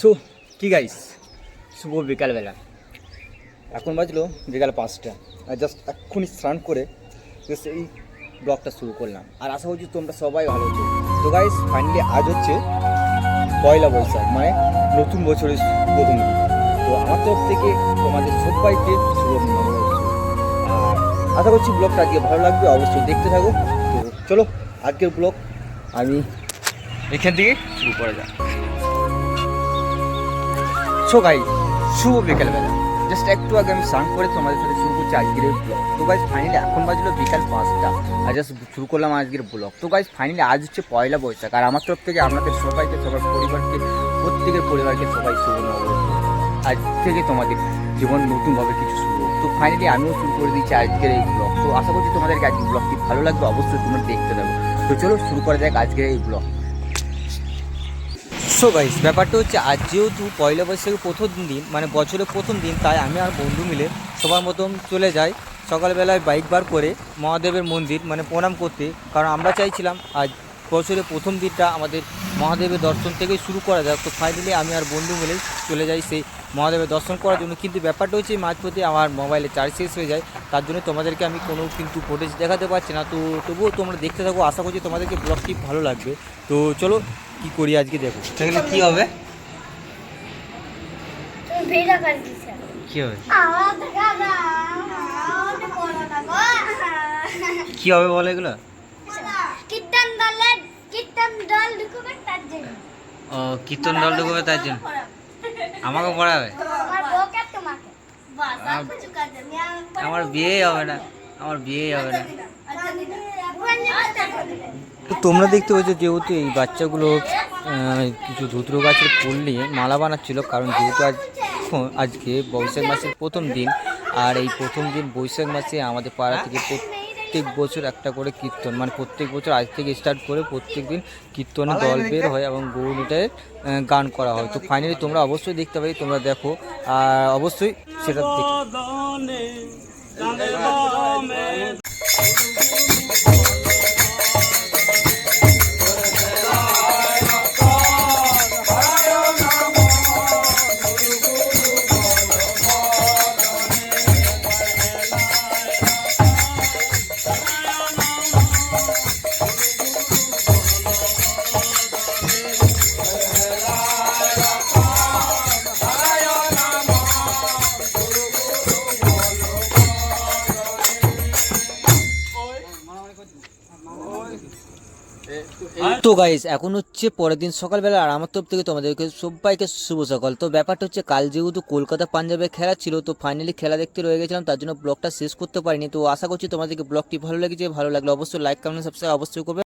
So, কি guys শুভ বিকালবেলা। এখন বাজলো বিকাল পাঁচটা। আর জাস্ট এক্ষুনি স্নান করে জাস্ট এই ব্লগটা শুরু করলাম। আর আশা করছি তোমরা সবাই ভালো আছো। তো গাইস ফাইনালি আজ হচ্ছে পয়লা বৈশাখ মানে নতুন বছরের প্রথম দিন তো আমার তরফ থেকে তোমাদের সবাইকে শুভ আর আশা করছি ব্লগটা আজকে ভালো লাগবে, অবশ্যই দেখতে থাকো। তো চলো, আজকের ব্লগ আমি এখান থেকে শুরু করা যাক। সো গাই শুভ বিকেলবেলা। জাস্ট একটু আগে আমি স্নান করে তোমাদের সাথে শুরু করছি আজকের ব্লগ তো গাইজ ফাইনালি এখন বাজলো বিকাল পাঁচটা। আর জাস্ট শুরু করলাম আজকের ব্লগ তো গাইজ ফাইনালি আজ হচ্ছে পয়লা বৈশাখ। আর আমার তরফ থেকে আপনাদের সবাইকে, সবার পরিবারকে, প্রত্যেকের পরিবারকে সবাই শুভ নববর্ষ আজ থেকে তোমাদের জীবন নতুনভাবে কিছু শুরু তো ফাইনালি আমিও শুরু করে দিচ্ছি আজকের এই ব্লগ তো আশা করছি তোমাদেরকে আজকের ব্লগটি ভালো লাগবে। অবশ্যই তোমরা দেখতে থাকো। তো চলো শুরু করা যাক আজকের এই ব্লগ সো গাইস ব্যাপারটা হচ্ছে আজ যেহেতু পয়লা বৈশাখের প্রথম দিন মানে বছরের প্রথম দিন, তাই আমি আর বন্ধু মিলে সবার মতন চলে যাই সকালবেলায় বাইক বার করে মহাদেবের মন্দির মানে প্রণাম করতে। কারণ আমরা চাইছিলাম আজ বছরের প্রথম দিনটা আমাদের মহাদেবের দর্শন থেকেই শুরু করা যাক। তো ফাইনালি আমি আর বন্ধু মিলে চলে যাই সেই মহাদেবের দর্শন করার জন্য। কিন্তু ব্যাপারটা হচ্ছে মাঝপথে আমার মোবাইলে চার্জ শেষ হয়ে যায়। তার জন্য তোমাদেরকে আমি কোনো কিন্তু ফুটেজ দেখাতে পারছি না। তো তবুও তোমরা দেখতে থাকো। আশা করছি তোমাদেরকে ব্লগটি ভালো লাগবে। তো চলো কি করি আজকে দেখো। সেখানে কি হবে? কি হবে? কি হবে বলো এগুলো? কীর্তন দলের কীর্তন দল ঢুকবে তার জন্য। ও কীর্তন দল ঢুকবে তার জন্য। আমাকে পড়াবে? আমার বউকে তোমাকে। বাস আর আম- কিছু কাজ নেই। আমার বিয়ে হবে না। আমার বিয়েই হবে না। আচ্ছা তো তোমরা দেখতে পাচ্ছ যেহেতু এই বাচ্চাগুলো কিছু ধুতরো গাছের ফুল নিয়ে মালা বানাচ্ছিল কারণ যেহেতু আজ আজকে বৈশাখ মাসের প্রথম দিন আর এই প্রথম দিন বৈশাখ মাসে আমাদের পাড়া থেকে প্রত্যেক বছর একটা করে কীর্তন মানে প্রত্যেক বছর আজ থেকে স্টার্ট করে প্রত্যেক দিন কীর্তনে দল বের হয় এবং গৌরীটায় গান করা হয়। তো ফাইনালি তোমরা অবশ্যই দেখতে পারি তোমরা দেখো। আর অবশ্যই সেটা তো গাইজ এখন হচ্ছে পরের দিন সকালবেলা আর আমার তরফ থেকে তোমাদেরকে সবাইকে শুভ সকাল। তো ব্যাপারটা হচ্ছে কাল যেহেতু কলকাতা পাঞ্জাবে খেলা ছিল, তো ফাইনালি খেলা দেখতে রয়ে গেছিলাম, তার জন্য ব্লগটা শেষ করতে পারিনি। তো আশা করছি তোমাদেরকে ব্লগটি ভালো লেগেছে, ভালো লাগলে অবশ্যই লাইক কমেন্ট সাবস্ক্রাইব অবশ্যই করবে।